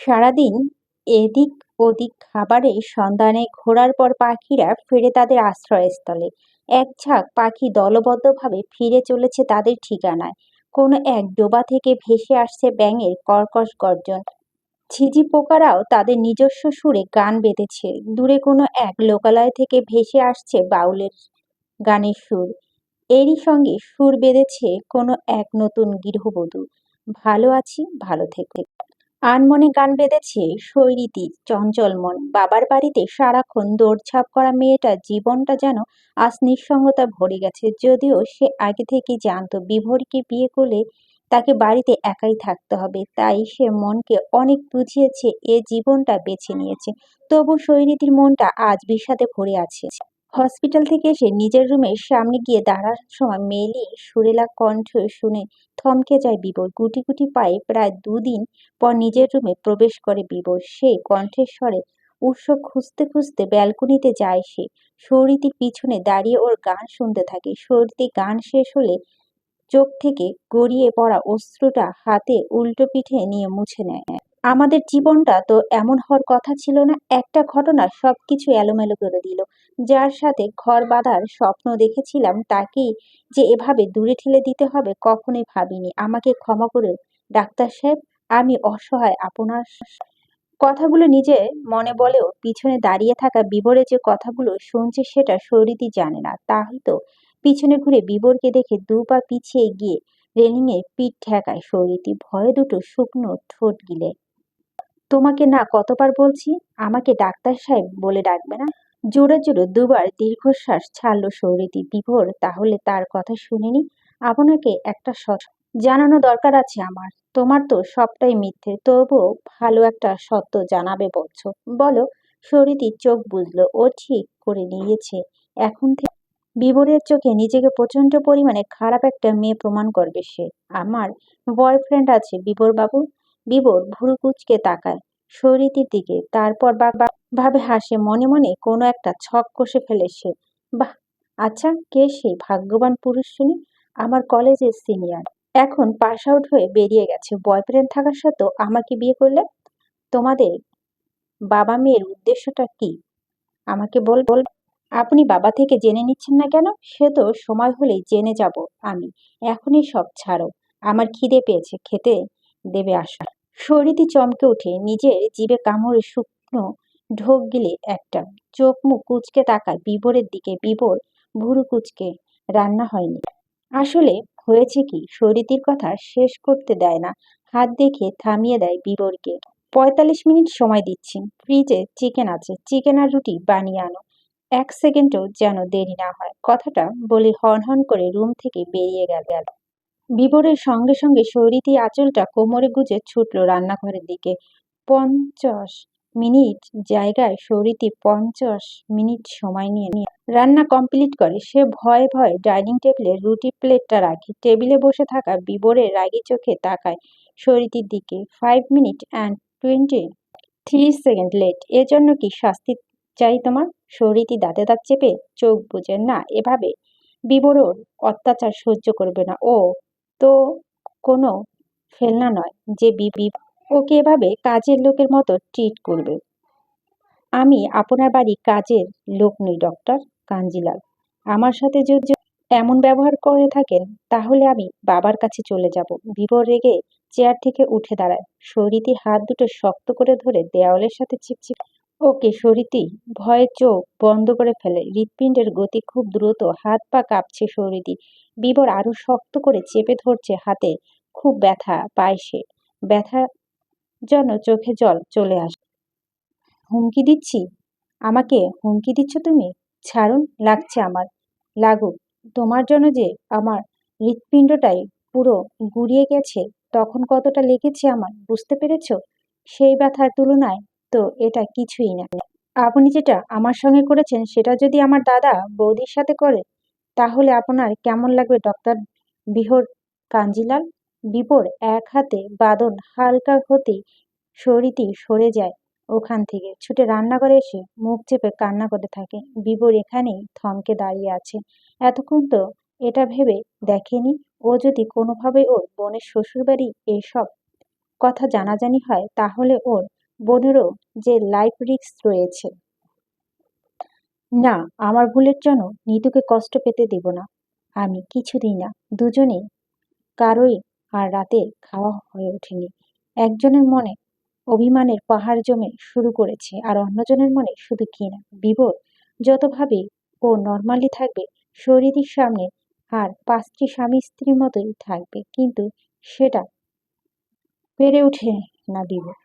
সারাদিন এদিক ওদিক খাবারের সন্ধানে ঘোরার পর পাখিরা ফিরে তাদের আশ্রয়স্থলে। এক ঝাঁক পাখি দলবদ্ধভাবে ফিরে চলেছে তাদের ঠিকানায়। কোনো এক ডোবা থেকে ভেসে আসছে ব্যাঙের কর্কশ গর্জন। ঝিঝি পোকারাও তাদের নিজস্ব সুরে গান বেঁধেছে। দূরে কোনো এক লোকালয় থেকে ভেসে আসছে বাউলের গানের সুর। এরই সঙ্গে সুর বেঁধেছে কোনো এক নতুন গৃহবধূ। ভালো আছি, ভালো থেকে। আনমনে গান বেঁধেছে শৈরীতি, চঞ্চল মন। বাবার বাড়িতে সারাক্ষণ দৌড়ঝাঁপ করা মেয়েটার জীবনটা যেন আজ নিঃসঙ্গতা ভরে গেছে। যদিও সে আগে থেকেই জানতো, বিভোরকে বিয়ে করলে তাকে বাড়িতে একাই থাকতে হবে। তাই সে মনকে অনেক বুঝিয়েছে, এ জীবনটা বেছে নিয়েছে। তবু শৈরীতির মনটা আজ বিষাদে ভরে আছে। হসপিটাল থেকে এসে নিজের রুমের সামনে গিয়ে দাঁড়ার সময় মেলি সুরেলা কণ্ঠ শুনে থমকে যায় বিবর গুটি গুটি পায়ে প্রায় দুদিন পর নিজের রুমে প্রবেশ করে বিবর সেই কণ্ঠের স্বরে উৎস খুঁজতে খুঁজতে ব্যালকনিতে যায় সে। সৌরিতির পিছনে দাঁড়িয়ে ওর গান শুনতে থাকে। সৌরিতি গান শেষ হলে চোখ থেকে গড়িয়ে পড়া অস্ত্রটা হাতে উল্টো পিঠে নিয়ে মুছে নেয়। আমাদের জীবনটা তো এমন হওয়ার কথা ছিল না, একটা ঘটনা সব কিছু এলোমেলো করে দিল। যার সাথে ঘর বাঁধার স্বপ্ন দেখেছিলাম, তাকেই যে এভাবে দূরে ঠেলে দিতে হবে কখনোই ভাবিনি। আমাকে ক্ষমা করে ডাক্তার সাহেব, আমি অসহায় আপনার কথাগুলো নিজে মনে বলেও পিছনে দাঁড়িয়ে থাকা বিবরে যে কথাগুলো শুনছে সেটা শরীরই জানে না। তাই তো পিছনে ঘুরে বিবরকে দেখে দু পা পিছিয়ে গিয়ে রেলিংয়ে পিঠ ঠেকায় সৌরিতি ভয়ে দুটো শুকনো ঠোঁট গিলে তোমাকে না কতবার বলছি? আমাকে ডাক্তার সাহেব বলে ডাকবে না? জোরে জোরে দুবার দীর্ঘশ্বাস ছাড়ল সৌরিতি বিভোর, তাহলে তার কথা শুনিনি? আপনাকে একটা সৎ জানানো দরকার আছে আমার। তোমার তো সবটাই মিথ্যে, তবুও ভালো একটা সত্য জানাবে বলছো। বলো সরিতি চোখ বুঝলো ও ঠিক করে নিয়েছে। এখন থেকে বিবরের চোখে নিজেকে প্রচণ্ড পরিমাণে খারাপ একটা মেয়ে প্রমাণ করবে সে। আমার বয়ফ্রেন্ড আছে বিবর বাবু বিবর ভুরু কুচকে তাকায় সরিতির দিকে। তারপর ভাবে হাসে, মনে মনে কোনো একটা ছক কষে ফেলে সে। বাহ আচ্ছা কে সেই ভাগ্যবান পুরুষ শুনি আমার কলেজের সিনিয়র। এখন পাস আউট হয়ে বেরিয়ে গেছে। বয়ফ্রেন্ড থাকার সত্ত্বেও আমাকে বিয়ে করলে? তোমাদের বাবা মেয়ের উদ্দেশ্যটা কি? আমাকে বল বল। আপনি বাবা থেকে জেনে নিচ্ছেন না কেন? সে তো সময় হলেই জেনে যাব আমি। এখনই সব ছাড়ো। আমার খিদে পেয়েছে। খেতে দেবে আসা শরীরটি চমকে উঠে নিজের জিভে কামড়ে শুকনো ঢোক গিলে একটা। চোখ মুখ কুচকে তাকায়। বিবরের দিকে বিবর ভুরু কুচকে। রান্না হয়নি। আসলে হয়েছে কি? শরীতির কথা শেষ করতে দেয় না। হাত দেখে থামিয়ে দেয় বিবরকে পঁয়তাল্লিশ মিনিট সময় দিচ্ছি। ফ্রিজে চিকেন আছে। চিকেন আর রুটি বানিয়ে আনো। এক সেকেন্ডও যেন দেরি না হয়। কথাটা বলে হন হন করে রুম থেকে বেরিয়ে গেল। বিবরের সঙ্গে সঙ্গে সৌরিতি আঁচলটা কোমরে গুজে ছুটল রান্নাঘরের দিকে। পঞ্চাশ মিনিট জায়গায় সৌরিতি পঞ্চাশ মিনিট সময় নিয়ে নিয়ে রান্না কমপ্লিট করে। সে ভয়ে ভয়ে ডাইনিং টেবিলে রুটি প্লেটটা রাখে। টেবিলে বসে থাকা বিবরের রাগি চোখে তাকায় সৌরিতির দিকে। Five minute and twenty three second late এজন্য কি শাস্তি চাই তোমার? সৌরিতি দাঁতে দাঁত চেপে চোখ বুঝে না, এভাবে বিবরর অত্যাচার সহ্য করবে না। ও তো কোনো ফেলনা নয় যে বিবি ওকে এভাবে কাজের লোকের মতো ট্রিট করবে। আমি আপনার বাড়ি কাজের লোক নই ডক্টর কাঞ্জিলাল। আমার সাথে যদি এমন ব্যবহার করে থাকেন, তাহলে আমি বাবার কাছে চলে যাব। বিবর রেগে চেয়ার থেকে উঠে দাঁড়ায়। সরিতি হাত দুটো শক্ত করে ধরে দেওয়ালের সাথে চিপচিপ ওকে সরিতি ভয়ে চোখ বন্ধ করে ফেলে। হৃৎপিণ্ডের গতি খুব দ্রুত। হাত পা কাঁপছে সরিতি বিবর আরও শক্ত করে চেপে ধরছে হাতে। খুব ব্যথা পায় সে। ব্যথা যেন চোখে জল চলে আসে হুমকি দিচ্ছি? আমাকে হুমকি দিচ্ছ তুমি? ছাড়ুন, লাগছে আমার। লাগুক। তোমার জন্য যে আমার হৃৎপিণ্ডটাই পুরো গুড়িয়ে গেছে, তখন কতটা লেগেছে আমার, বুঝতে পেরেছ? সেই ব্যথার তুলনায় তো এটা কিছুই না। আপনি যেটা আমার সঙ্গে করেছেন, সেটা যদি আমার দাদা বৌদির সাথে করে, তাহলে আপনার কেমন লাগবে ডক্টর বিহর কাঞ্জিলাল? বিপর এক হাতে বাদন হালকা হতেই সরিতি সরে যায় ওখান থেকে। ছুটে রান্নাঘরে এসে মুখ চেপে কান্না করে থাকে। বিবর এখানেই থমকে দাঁড়িয়ে আছে। এতক্ষণ তো এটা ভেবে দেখেনি। ও যদি কোনোভাবে ওর বোনের শ্বশুরবাড়ি এইসব কথা জানাজানি হয়, তাহলে ওর বোনেরও যে লাইফ রিস্ক রয়েছে। না, আমার ভুলের জন্য নিতুকে কষ্ট পেতে দেব না। আমি কিছুদিন না, দুজনেই কারোই আর রাতে খাওয়া হয়ে ওঠেনি। একজনের মনে অভিমানের পাহাড় জমে শুরু করেছে, আর অন্যজনের মনে শুধু কিনা বিভোর। যত ভাবে ও নর্মালি থাকবে শরীরের সামনে আর পাঁচটি স্বামী স্ত্রীর মতোই থাকবে, কিন্তু সেটা পেরে ওঠে না বিভোর।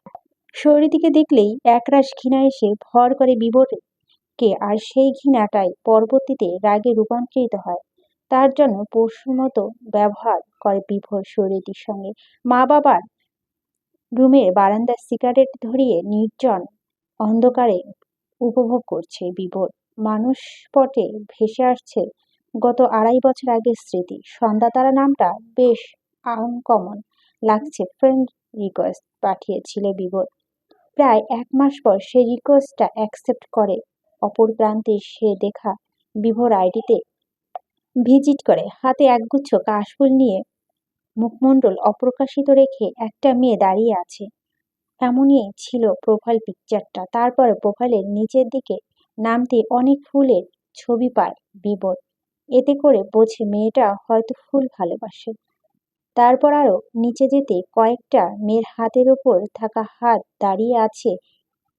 শরীরটিকে দেখলেই একরাশ ঘৃণা এসে ভর করে বিভোরকে আর সেই ঘৃণাটাই পরবর্তীতে রাগে রূপান্তরিত হয়। তার জন্য পশুর মতো ব্যবহার করে বিভোর শরীরটির সঙ্গে। মা বাবার রুমের বারান্দায় সিগারেট ধরিয়ে নির্জন অন্ধকারে উপভোগ করছে বিভোর। মানুষ পটে ভেসে আসছে গত আড়াই বছর আগের স্মৃতি। সন্ধ্যা তারা নামটা বেশ আনকমন লাগছে। ফ্রেন্ড রিকোয়েস্ট পাঠিয়েছিল বিভোর। প্রায় এক মাস পর সে রিকোয়েস্টটা অ্যাকসেপ্ট করে। অপর প্রান্তে সে দেখা বিভোর আইডিতে ভিজিট করে। হাতে একগুচ্ছ কাশফুল নিয়ে মুখমণ্ডল অপ্রকাশিত রেখে একটা মেয়ে দাঁড়িয়ে আছে। এমনই ছিল প্রোফাইল পিকচারটা তারপরে প্রোফাইলের নিচের দিকে নামতে অনেক ফুলের ছবি পায় বিবর এতে করে বোঝে মেয়েটা হয়তো ফুল ভালোবাসে। তারপর আরও নিচে যেতে কয়েকটা মেয়ের হাতের ওপর থাকা হাত দাঁড়িয়ে আছে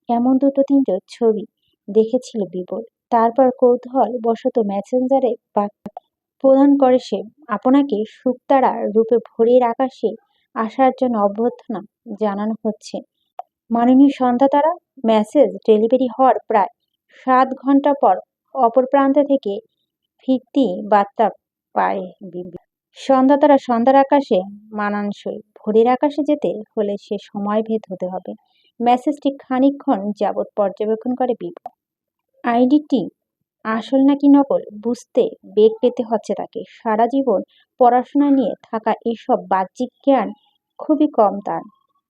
এমন দুটো তিনটে ছবি দেখেছিল বিবর তারপর কৌতূহল বশত মেসেঞ্জারে প্রদান করে সে, আপনাকে শুকতারা রূপে ভোরের আকাশে আসার জন্য অভ্যর্থনা জানানো হচ্ছে। মাননীয় সন্ধ্যা তারা মেসেজ ডেলিভারি হওয়ার প্রায় সাত ঘণ্টা পর অপর প্রান্ত থেকে ফিরতি বার্তা পায় সন্ধ্যা তারা সন্ধ্যার আকাশে মানানসই। ভোরের আকাশে যেতে হলে সে সময় ভেদ হতে হবে। মেসেজটি খানিকক্ষণ যাবৎ পর্যবেক্ষণ করে বিপদ আইডিটি, আসল নাকি নকল, বুঝতে বেগ পেতে হচ্ছে তাকে। সারা জীবন পড়াশোনা নিয়ে থাকা এসব বাহ্যিক জ্ঞান খুবই কম তার।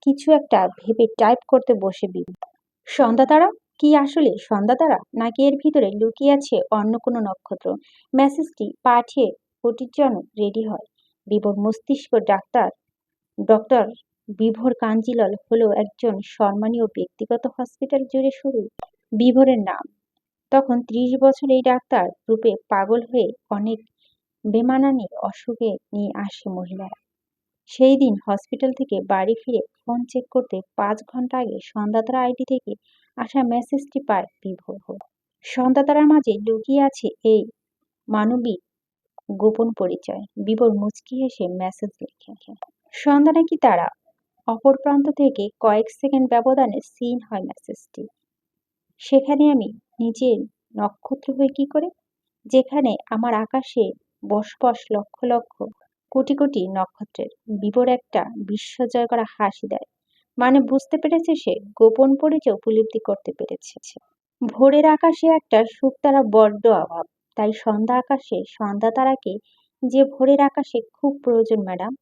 কিছু একটা ভেবে টাইপ করতে বসে বিবি সন্ধ্যা তারা? কি আসলে সন্ধ্যা তারা? নাকি এর ভিতরে লুকিয়ে আছে অন্য কোনো নক্ষত্র? মেসেজটি পাঠিয়ে ওটির জন্য রেডি হয়। বিভোর মস্তিষ্ক ডাক্তার ডক্টর বিভোর কাঞ্জিলাল হলো একজন সম্মানীয় ব্যক্তিগত হসপিটাল জুড়ে শুরু বিভোরের নাম। তখন ত্রিশ বছর এই ডাক্তার রূপে পাগল হয়ে অনেক বেমানানি অসুখে নিয়ে আসে মহিলারা। সেই দিন হসপিটাল থেকে বাড়ি ফিরে ফোন চেক করতে পাঁচ ঘণ্টা আগে সন্ধ্যাতারা আইডি থেকে আসা মেসেজটি পায় বিভোর সন্ধ্যাতারার মাঝে লুকিয়ে আছে এই মানবিক গোপন পরিচয়। বিবর মুচকি হেসে মেসেজ লিখে। সন্ধ্যা নাকি তারা? অপর প্রান্ত থেকে কয়েক সেকেন্ড ব্যবধানে সিন হয় মেসেজটি সেখানে আমি নিজের নক্ষত্র হয়ে কি করে? যেখানে আমার আকাশে বসবস লক্ষ লক্ষ কোটি কোটি নক্ষত্রের বিবর একটা বিশ্বজয় করা হাসি দেয়। মানে বুঝতে পেরেছে সে গোপন পরিচয় উপলব্ধি করতে পেরেছে। ভোরের আকাশে একটা তারা বড্ড অভাব। তাই সন্ধ্যা আকাশে, সন্ধ্যা তারাকে যে ভোরের আকাশে খুব প্রয়োজন, ম্যাডাম।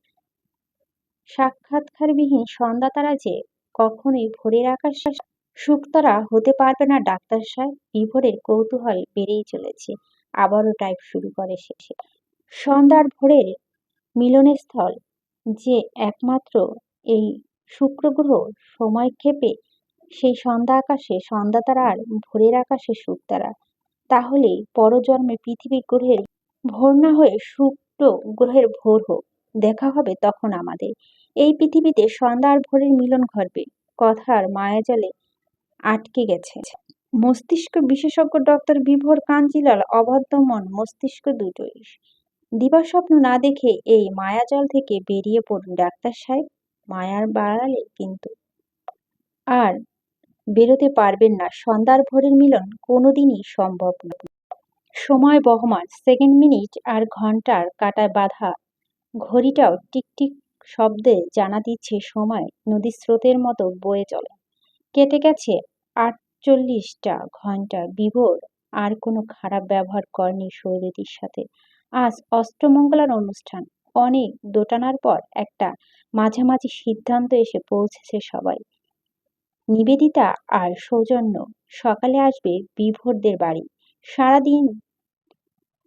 সাক্ষাৎকারবিহীন সন্ধ্যা তারা যে কখনোই ভোরের আকাশে শুকতারা হতে পারবে না, ডাক্তার সাহেব। বিভোরের কৌতূহল বেড়েই চলেছে। আবারও টাইপ শুরু করে সে সন্ধ্যার ভোরের মিলনস্থল যে একমাত্র এই শুক্র গ্রহ সময়ক্ষেপে সেই সন্ধ্যা আকাশে সন্ধ্যা তারার ভোরের আকাশে শুকতারা তাহলে পরজন্মে পৃথিবী গ্রহের ভোর না হয়ে শুক্র গ্রহের ভোর হোক, দেখা হবে তখন আমাদের। এই পৃথিবীতে সন্ধ্যা আর ভোরের মিলন ঘটবে। কথার মায়াজালে আটকে গেছে। মস্তিষ্ক বিশেষজ্ঞ ডক্টর বিভোর কাঞ্জিলাল অবাধ্য মন মস্তিষ্ক দুটোই। দিবাস্বপ্ন না দেখে এই মায়াজল থেকে বেরিয়ে পড়ুন ডাক্তার সাহেব। মায়ার বাড়ালে কিন্তু আর বেরোতে পারবেন না। সন্ধ্যার ভোরের মিলন কোনোদিনই সম্ভব নয়। সময় বহমান। সেকেন্ড মিনিট আর ঘণ্টার কাটায় বাধা। ঘড়িটাও টিকটিক শব্দে জানা দিচ্ছে সময়। নদীর স্রোতের মতো বয়ে চলে। কেটে গেছে আটচল্লিশটা ঘণ্টা। বিভোর। আর কোনো খারাপ ব্যবহার করেনি সৌরদীর সাথে। আজ অষ্টমঙ্গলার অনুষ্ঠান। অনেক দোটানার পর একটা মাঝামাঝি সিদ্ধান্ত এসে পৌঁছেছে সবাই। নিবেদিতা আর সৌজন্য সকালে আসবে বিভোরদের বাড়ি। সারাদিন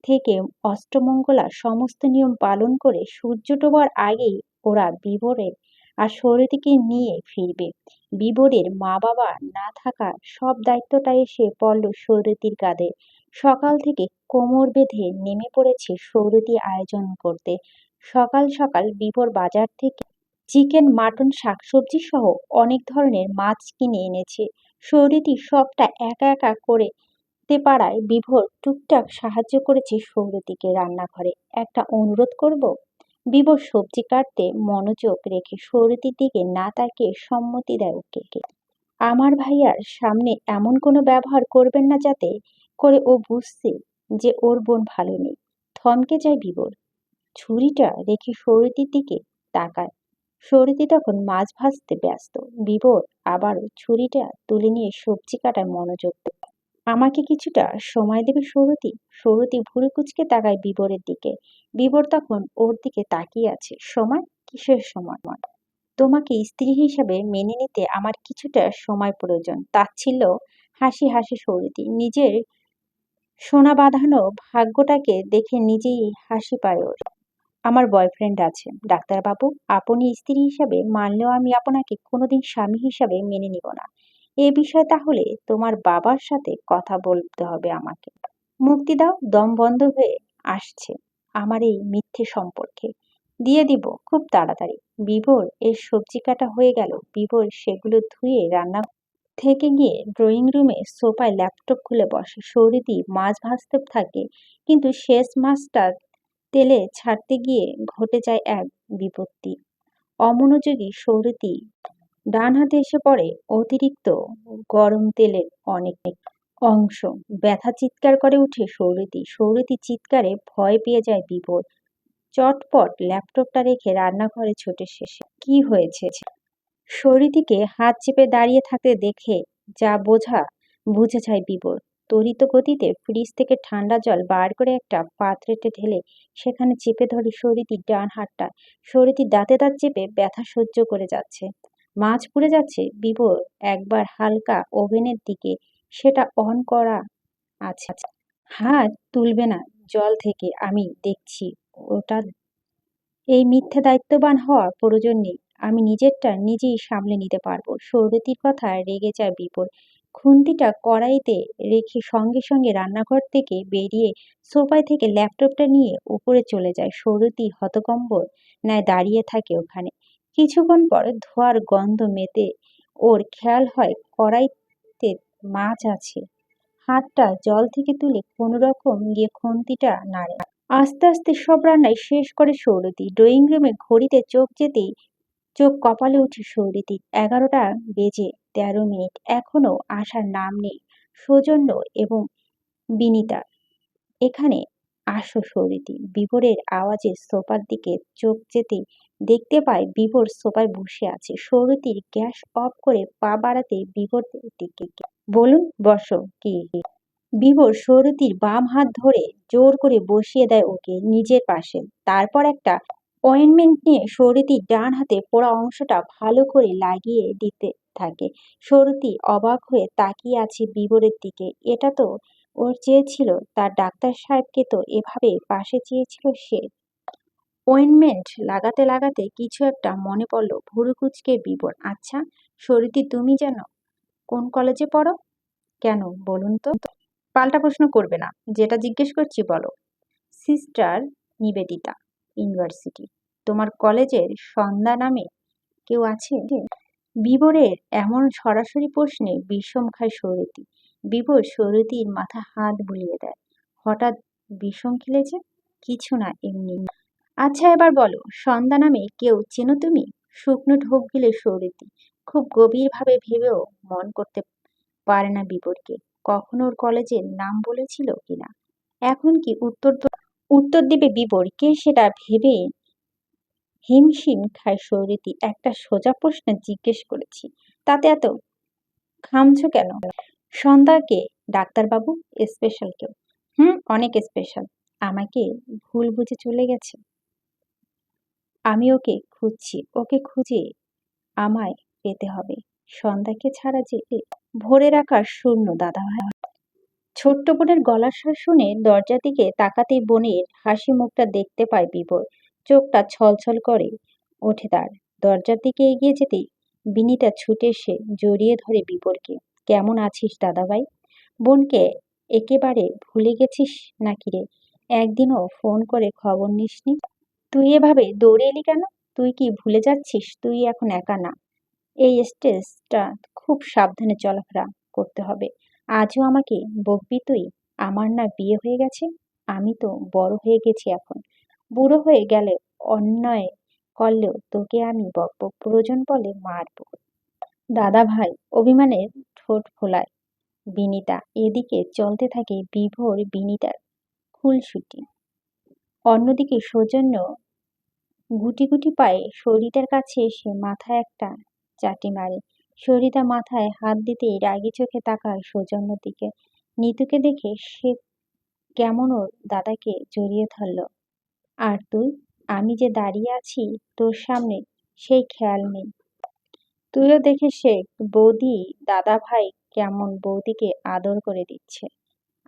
থেকে অষ্টমঙ্গলা সমস্ত নিয়ম পালন করে সূর্য ডোবার আগেই ওরা বিভোরের আর সৌরতীকে নিয়ে ফিরবে। বিবরের মা বাবা না থাকা সব দায়িত্বটা এসে পড়ল সৌরতীর কাঁধে। সকাল থেকে কোমর বেঁধে নেমে পড়েছে সৌরতী আয়োজন করতে। সকাল সকাল বিবর বাজার থেকে চিকেন, মাটন, শাকসবজি সহ অনেক ধরনের মাছ কিনে এনেছে। সৌরতী সবটা একা একা করে তে পারায় বিভোর টুকটাক সাহায্য করেছে সৌরতীকে রান্নাঘরে। একটা অনুরোধ করব, বিভোর সবজি কাটতে মনোযোগ রেখে সৌরতীর দিকে না তাকিয়ে সম্মতি দেয় ওকে আমার ভাইয়ার সামনে এমন কোনো ব্যবহার করবেন না যাতে করে ও বুঝছে যে ওর বোন ভালো নেই। থমকে যায় বিবর ছুরিটা রেখে সৌরতীর দিকে তাকায়। সৌরতী তখন মাছ ভাজতে ব্যস্ত। বিবর আবারও ছুরিটা তুলে নিয়ে সবজি কাটায় মনোযোগ আমাকে কিছুটা সময় দেবে সৌরতী? সৌরতী ভুরু কুচকে তাকায় বিবরের দিকে। বিবর তখন ওর দিকে তাকিয়ে আছে। সময়? কিসের সময়? তোমাকে স্ত্রী হিসাবে মেনে নিতে আমার কিছুটা সময় প্রয়োজন। তাচ্ছিল্য হাসি হাসি সৌরতী। নিজের সোনা বাঁধানো ভাগ্যটাকে দেখে নিজেই হাসি পায় ওর। আমার বয়ফ্রেন্ড আছে। ডাক্তারবাবু, আপনি স্ত্রী হিসাবে মানলেও আমি আপনাকে কোনোদিন স্বামী হিসাবে মেনে নিব না। এ বিষয়ে তাহলে তোমার বাবার সাথে কথা বলতে হবে আমাকে। মুক্তি দাও, দম বন্ধ হয়ে আসছে আমার এই মিথ্যে সম্পর্কে। দিয়ে দিব খুব তাড়াতাড়ি। বিভোর, এর সবজি কাটা হয়ে গেল। বিবর সেগুলো ধুয়ে রান্না থেকে গিয়ে ড্রয়িং রুমে সোফায় ল্যাপটপ খুলে বসে। সৌরিদি মাছ ভাজতে থাকে, কিন্তু শেষ মাছটা তেলে ছাড়তে গিয়ে ঘটে যায় এক বিপত্তি। অমনোযোগী সৌরতি ডান হাতে এসে পড়ে অতিরিক্ত গরম তেলের অনেক অংশ। ব্যথা চিৎকার করে উঠে সৌরতি। সৌরতি চিৎকারে ভয় পেয়ে যায় বিপদ। চটপট ল্যাপটপটা রেখে রান্নাঘরে ছোটে শেষে। কি হয়েছে? সৌরীতিকে হাত চেপে দাঁড়িয়ে থাকতে দেখে যা বোঝা, বুঝে যায় বিপদ। তরিত গতিতে ফ্রিজ থেকে ঠান্ডা জল বার করে একটা পাত্রেতে ঢেলে সেখানে চেপে ধরে সরিতির ডান হাতটা সরিতির দাঁতে দাঁত চেপে ব্যথা সহ্য করে যাচ্ছে। মাছ পুড়ে যাচ্ছে, বিভোর একবার হালকা ওভেনের দিকে, সেটা অন করা আছে। হাত তুলবে না, জল থেকে আমি দেখছি, ওটা এই মিথ্যে দায়িত্ববান হওয়ার প্রয়োজন নেই, আমি নিজেরটা নিজেই সামলে নিতে পারব। সৌরতির কথা রেগে যায় বিপদ খুন্তিটা কড়াইতে রেখে সঙ্গে সঙ্গে রান্নাঘর থেকে বেরিয়ে সোফায় থেকে ল্যাপটপটা নিয়ে উপরে চলে যায় সৌরতি হতকম্বর ন্যায় দাঁড়িয়ে থাকে ওখানে। কিছুক্ষণ পর ধোয়ার গন্ধ মেতে ওর খেয়াল হয় কড়াইতে মাছ আছে। হাতটা জল থেকে তুলে কোনো রকম গিয়ে খুন্তিটা নাড়ে। আস্তে আস্তে সব রান্নাই শেষ করে সৌরতি। ড্রয়িং রুমে ঘড়িতে চোখ যেতেই চোখ কপালে উঠে সৌরতি। এগারোটা বেজে তেরো মিনিট। এখনও আসার নাম নেই। সৌজন্য এবং বিনিতা। এখানে আসো সৌরতি। বিভোরের আওয়াজে সোফার দিকে চোখ যেতে দেখতে পায় বিভোর সোফায় বসে আছে। সৌরতির গ্যাস অফ করে পা বাড়াতে বিভোর দিকে বলুন, বসো। কি? বিভোর সৌরতির বাম হাত ধরে জোর করে বসিয়ে দেয় ওকে নিজের পাশে। তারপর একটা অয়েনমেন্ট নিয়ে সৌরতির ডান হাতে পোড়া অংশটা ভালো করে লাগিয়ে দিতে থাকে। সৌরতি অবাক হয়ে তাকিয়ে আছে বিবরের দিকে। এটা তো ওর চেয়েছিল, তার ডাক্তার সাহেবকে তো এভাবে পাশে চেয়েছিল সে। ওয়েনমেন্ট লাগাতে লাগাতে কিছু একটা মনে পড়ল ভুরু কুচকে বিবর। আচ্ছা সরিতি তুমি যেন কোন কলেজে পড়ো? কেন, বলুন তো। পাল্টা প্রশ্ন করবে না, যেটা জিজ্ঞেস করছি বলো। Sister Nivedita, university. তোমার কলেজের সন্ধ্যা নামে কেউ আছে? বিবরের এমন সরাসরি প্রশ্নে বিষম খায় সৌরতী। বিবর সৌরতীর মাথা হাত বুলিয়ে দেয়। হঠাৎ বিষম খেলেছে? কিছু না এমনি। আচ্ছা এবার বলো, সন্ধ্যা নামে কেউ চেনো তুমি? শুকনো ঢোক গিলে সৌরতী। খুব গভীরভাবে ভেবেও মন করতে পারে না বিবরকে। কখনো ওর কলেজের নাম বলেছিল কিনা? এখন কি উত্তর উত্তর দেবে বিবর? কে সেটা ভেবে হিমশিম খায় সৌরীতি একটা সোজা প্রশ্ন জিজ্ঞেস করেছি, তাতে এত খামছ কেন? সন্ধ্যাকে ডাক্তারবাবু স্পেশাল কেউ। হুম, অনেক স্পেশাল আমাকে ভুল বুঝে চলে গেছে। আমি ওকে খুঁজছি। ওকে খুঁজে আমায় পেতে হবে। সন্ধ্যাকে ছাড়া যে ভরে রাখার শূন্য, দাদা ভাই। ছোট্ট বোনের গলার শুনে দরজা দিকে তাকাতেই বোনের হাসি মুখটা দেখতে পায় বিবর চোখটা ছলছল করে ওঠে তার। দরজার দিকে এগিয়ে যেতেই বিনিতা ছুটে এসে জড়িয়ে ধরে বিপরকে। কেমন আছিস দাদাভাই? বোনকে একেবারে ভুলে গেছিস নাকি রে? একদিনও ফোন করে খবর নিসনি? তুই এভাবে দৌড়ে এলি কেন? তুই কি ভুলে যাচ্ছিস? তুই এখন একা না। এই স্টেজটা খুব সাবধানে চলাফেরা করতে হবে। আজও আমাকে বকবি তুই? আমার না বিয়ে হয়ে গেছে। আমি তো বড় হয়ে গেছি এখন। বুড়ো হয়ে গেলে অন্যায় করলেও তোকে আমি বকব প্রয়োজন বলে মারব। দাদা ভাই, অভিমানের ঠোঁট ফোলায়। বিনিতা, এদিকে চলতে থাকে বিভোর বিনিতার খুলসুটি অন্যদিকে সৌজন্য গুটি গুটি পায়ে সরিতার কাছে এসে মাথায় একটা চাটি মারে। সরিতা মাথায় হাত দিতেই রাগি চোখে তাকায় সৌজন্যর দিকে। নিতুকে দেখে সে কেমন ওর দাদাকে জড়িয়ে ধরল। আর তুই? আমি যে দাঁড়িয়ে আছি তোর সামনে, সেই খেয়াল নেই। তুইও দেখে সে বৌদি, দাদা ভাই কেমন বৌদিকে আদর করে দিচ্ছে।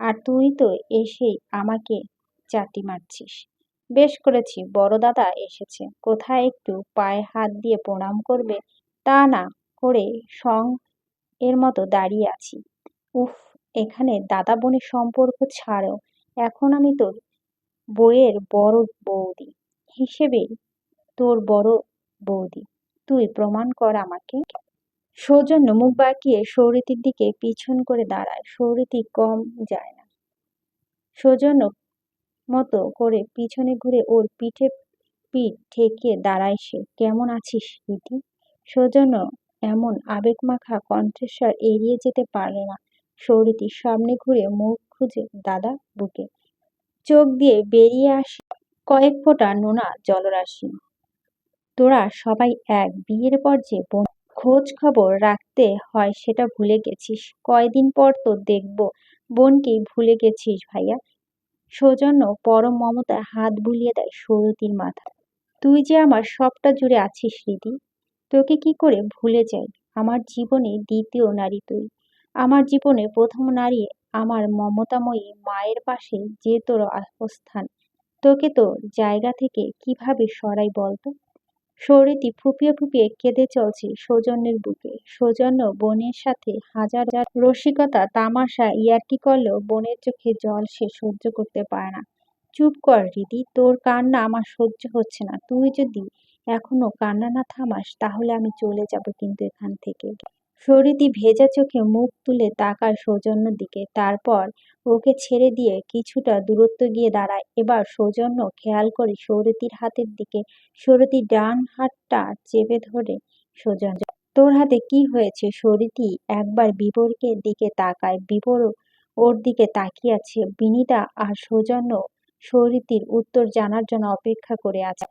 আর তুই তো এসেই আমাকে চাটি মারছিস। বেশ করেছি, বড় দাদা এসেছে। কোথায় একটু পায়ে হাত দিয়ে প্রণাম করবে তা না করে সং এর মতো দাঁড়িয়ে আছি। উফ, এখানে দাদা বোনের সম্পর্ক ছাড়ো। এখন আমি তোর বইয়ের বড় বৌদি হিসেবে তোর বড় বৌদি। তুই প্রমাণ কর আমাকে। সৌজন্য মুখ বাঁকিয়ে সৌরীতির দিকে পিছন করে দাঁড়ায়। সৌরীতি কম যায় না। সৌজন্য মতো করে পিছনে ঘুরে ওর পিঠে পিঠ ঠেকিয়ে দাঁড়ায় সে। কেমন আছিস, রীতি? সৌজন্য এমন আবেগমাখা কণ্ঠস্বর এড়িয়ে যেতে পারলে না। সৌরীতি সামনে ঘুরে মুখ খুঁজে দাদা বুকে। চোখ দিয়ে বেরিয়ে আসে কয়েক ফোঁটা নোনা জলরাশি। তোরা সবাই এক বিয়ের পর যে খোঁজ খবর রাখতে হয় সেটা ভুলে গেছিস। কয়দিন পর তো দেখব বোনকেই ভুলে গেছিস ভাইয়া। সৌজন্য পরম মমতায় হাত বুলিয়ে দেয় সৌরতির মাথা। তুই যে আমার সবটা জুড়ে আছিস রীতি, তোকে কি করে ভুলে যাই? আমার জীবনে দ্বিতীয় নারী তুই। আমার জীবনে প্রথম নারী আমার মমতাময়ী মায়ের পাশে যে তোর অবস্থান তোকে তো জায়গা থেকে কীভাবে সরাই বলতো? সৌরীতি ফুপিয়ে ফুপিয়ে কেঁদে চলছে সৌজন্যের বুকে। সৌজন্য বোনের সাথে হাজার হাজার রসিকতা তামাশা ইয়ার্কি করলেও বোনের চোখে জল সে সহ্য করতে পারে না। চুপ কর রীতি, তোর কান্না আমার সহ্য হচ্ছে না। তুই যদি এখনও কান্না না থামাস, তাহলে আমি চলে যাব কিন্তু এখান থেকে। সরিতি ভেজা চোখে মুখ তুলে তাকায় সৌজন্যর দিকে। তারপর ওকে ছেড়ে দিয়ে কিছুটা দূরত্ব গিয়ে দাঁড়ায়। এবার সৌজন্য খেয়াল করে সৌরতির হাতের দিকে। সৌরতির ডান হাতটা চেপে ধরে সৌজন্য, তোর হাতে কি হয়েছে? সরিতি একবার বিবরকে দিকে তাকায়। বিবর ওর দিকে তাকিয়ে আছে। বিনিতা আর সৌজন্য সৌরিতির উত্তর জানার জন্য অপেক্ষা করে আছে।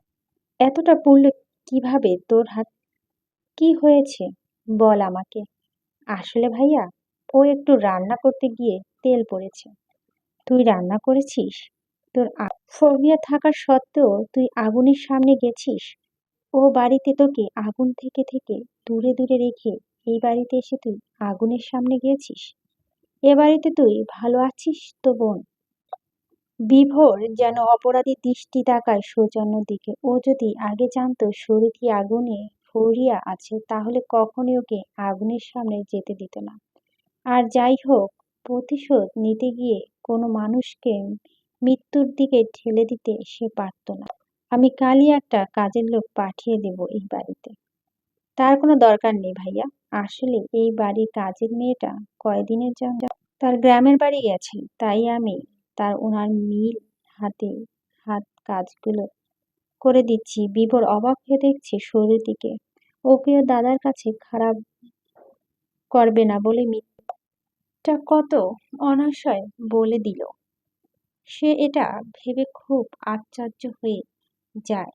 এতটা পড়লে কীভাবে তোর হাত, কি হয়েছে? বল আমাকে। আসলে ভাইয়া ও একটু রান্না করতে গিয়ে তেল পড়েছে। তুই রান্না করেছিস? তোর ফোবিয়া থাকার সত্ত্বেও তুই আগুনের সামনে গেছিস? ও বাড়িতে তোকে আগুন থেকে থেকে দূরে দূরে রেখে এই বাড়িতে এসে তুই আগুনের সামনে গিয়েছিস এ বাড়িতে তুই ভালো আছিস তো বোন? বিভোর যেন অপরাধী দৃষ্টি তাকায় সৌজন্যর দিকে। ও যদি আগে জানতো সুরুতি আগুনে ফরিয়া আছে, তাহলে কখনই ওকে আগুনের সামনে যেতে দিত না। আর যাই হোক, প্রতিশোধ নিতে গিয়ে কোনো মানুষকে মৃত্যুর দিকে ঠেলে দিতে সে পারত না। আমি কালই একটা কাজের লোক পাঠিয়ে দেব এই বাড়িতে। তার কোনো দরকার নেই ভাইয়া। আসলে এই বাড়ির কাজের মেয়েটা কয়দিনের জন্য তার গ্রামের বাড়ি গেছে, তাই আমি তার ওনার মিল হাতে হাত কাজগুলো করে দিচ্ছি। বিভোর অবাক হয়ে দেখছে ওকে ওকেও দাদার কাছে খারাপ করবে না বলে মিথ্যা কত অনাশয় বলে দিল। সে এটা ভেবে খুব আশ্চর্য হয়ে যায়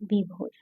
বিভোর।